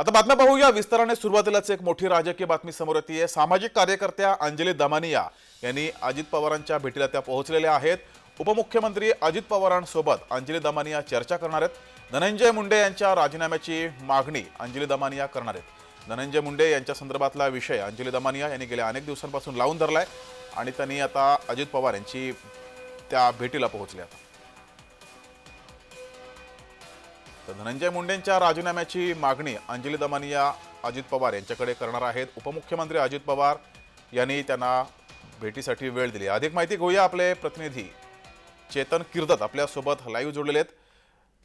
आता बातम्या पाहूया. विस्ताराने सुरुवातीलाच एक मोठी राजकीय बातमी समोर येते. सामाजिक कार्यकर्त्या अंजली दमानिया यांनी अजित पवारांच्या भेटीला त्या पोहोचलेल्या आहेत. उपमुख्यमंत्री अजित पवारांसोबत अंजली दमानिया चर्चा करणार आहेत. धनंजय मुंडे यांच्या राजीनाम्याची मागणी अंजली दमानिया करणार आहेत. धनंजय मुंडे यांच्या संदर्भातला विषय अंजली दमानिया यांनी गेल्या अनेक दिवसांपासून लावून धरला आहे आणि त्यांनी आता अजित पवार यांची त्या भेटीला पोहोचले तर धनंजय मुंडेंच्या राजीनाम्याची मागणी अंजली दमानिया अजित पवार यांच्याकडे करणार आहेत. उपमुख्यमंत्री अजित पवार यांनी त्यांना भेटीसाठी वेळ दिली. अधिक माहिती घेऊया आपले प्रतिनिधी. चेतन किर्दत आपल्यासोबत लाईव्ह जोडलेले आहेत.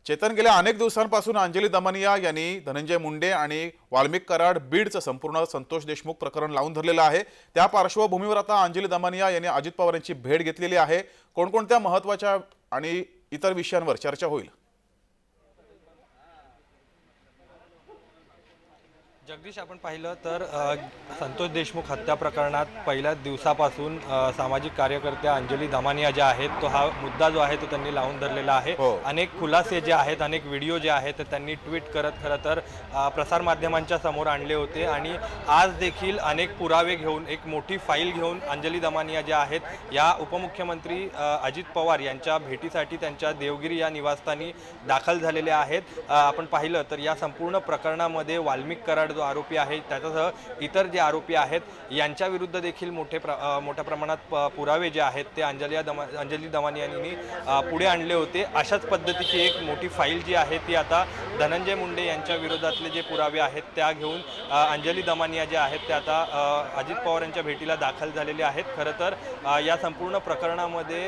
चेतन गेल्या अनेक दिवसांपासून अंजली दमानिया यांनी धनंजय मुंडे आणि वाल्मिक कराड बीडचं संपूर्ण संतोष देशमुख प्रकरण लावून धरलेलं आहे. त्या पार्श्वभूमीवर आता अंजली दमानिया यांनी अजित पवार यांची भेट घेतलेली आहे. कोणकोणत्या महत्त्वाच्या आणि इतर विषयांवर चर्चा होईल? जगदीश आपण पाहिलं तर संतोष देशमुख हत्या प्रकरणात पहिल्याच दिवसापासून सामाजिक कार्यकर्त्या अंजली दमानिया ज्या आहेत तो हा मुद्दा जो आहे तो त्यांनी लावून धरलेला आहे. हो. अनेक खुलासे जे आहेत अनेक व्हिडिओ जे आहेत ते त्यांनी ट्विट करत खरं तर प्रसारमाध्यमांच्या समोर आणले होते. आणि आज देखील अनेक पुरावे घेऊन एक मोठी फाईल घेऊन अंजली दमानिया ज्या आहेत या उपमुख्यमंत्री अजित पवार यांच्या भेटीसाठी त्यांच्या देवगिरी या निवासस्थानी दाखल झालेल्या आहेत. आपण पाहिलं तर या संपूर्ण प्रकरणामध्ये वाल्मिक कराड जो आरोपी आहे त्याच्यासह इतर जे आरोपी आहेत यांच्या विरुद्ध देखील मोठे प्र मोठ्या प्रमाणात प- पुरावे जे आहेत ते अंजली दमा अंजली दमानी यांनी पुढे आणले होते. अशाच पद्धतीची एक मोठी फाईल जी आहे ती आता धनंजय मुंडे यांच्या विरोधातले जे पुरावे आहेत त्या घेऊन अंजली दमानिया ज्या आहेत त्या आता अजित पवार यांच्या भेटीला दाखल झालेले आहेत. खरं तर या संपूर्ण प्रकरणामध्ये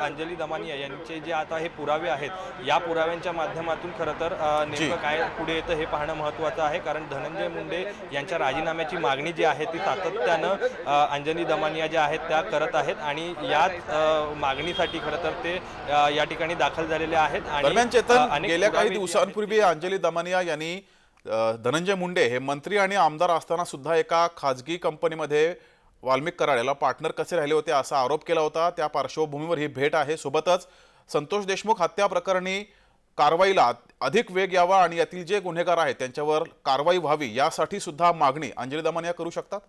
अंजली दमानिया यांचे जे आता हे पुरावे आहेत या पुराव्यांच्या माध्यमातून खरं तर नेमकं काय पुढे येतं हे पाहणं महत्त्वाचं आहे. कारण धनंजय मुंडे यांच्या राजीनाम्याची मागणी जी आहे ती सातत्यानं अंजनी दमानिया ज्या आहेत त्या करत आहेत आणि याच मागणीसाठी खरं तर ते या ठिकाणी दाखल झालेले आहेत आणि गेल्या काही दिवसांपूर्वी अंजली दमानिया यांनी धनंजय मुंडे हे मंत्री आणि आमदार असताना सुद्धा एका खाजगी कंपनीमध्ये वाल्मिक कराड याला पार्टनर कसे राहिले होते असा आरोप केला होता. त्या पार्श्वभूमीवर ही भेट आहे. सोबतच संतोष देशमुख हत्या प्रकरणी कारवाईला अधिक वेग यावा आणि यातील जे गुन्हेगार आहेत त्यांच्यावर कारवाई व्हावी यासाठी सुद्धा मागणी अंजली दमानिया करू शकतात?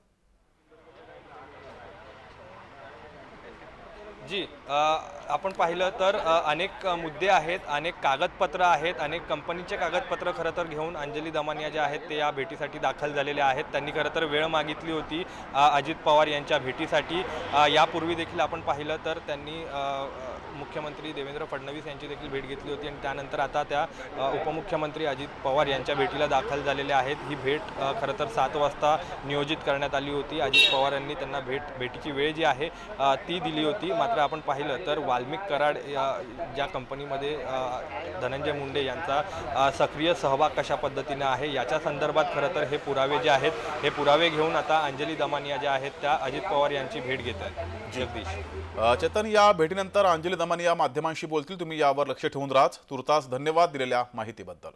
जी आपण पाहिलं तर अनेक मुद्दे आहेत अनेक कागदपत्र आहेत अनेक कंपनीचे कागदपत्र खरं तर घेऊन अंजली दमानिया ज्या आहेत ते या भेटीसाठी दाखल झालेले आहेत. त्यांनी खरं तर वेळ मागितली होती अजित पवार यांच्या भेटीसाठी. यापूर्वी देखील आपण पाहिलं तर त्यांनी मुख्यमंत्री देवेंद्र फडणवीस यांची देखील भेट घेतली होती आणि त्यानंतर आता त्या उपमुख्यमंत्री अजित पवार यांच्या भेटीला दाखल झालेल्या आहेत. ही भेट खरं तर सात वाजता नियोजित करण्यात आली होती. अजित पवार यांनी त्यांना भेट भेटीची वेळ जी आहे ती दिली होती. मात्र आपण पाहिलं तर वाल्मिक कराड या ज्या कंपनीमध्ये धनंजय मुंडे यांचा सक्रिय सहभाग कशा पद्धतीने आहे याच्या संदर्भात खरं तर हे पुरावे जे आहेत हे पुरावे घेऊन आता अंजली दमानिया ज्या आहेत त्या अजित पवार यांची भेट घेत आहेत. जगदीश. चेतन या भेटीनंतर अंजली दमानिया माध्यमांशी बोलतील. तुम्ही यावर लक्ष ठेवून राहा. तुर्तास धन्यवाद दिलेल्या माहितीबद्दल.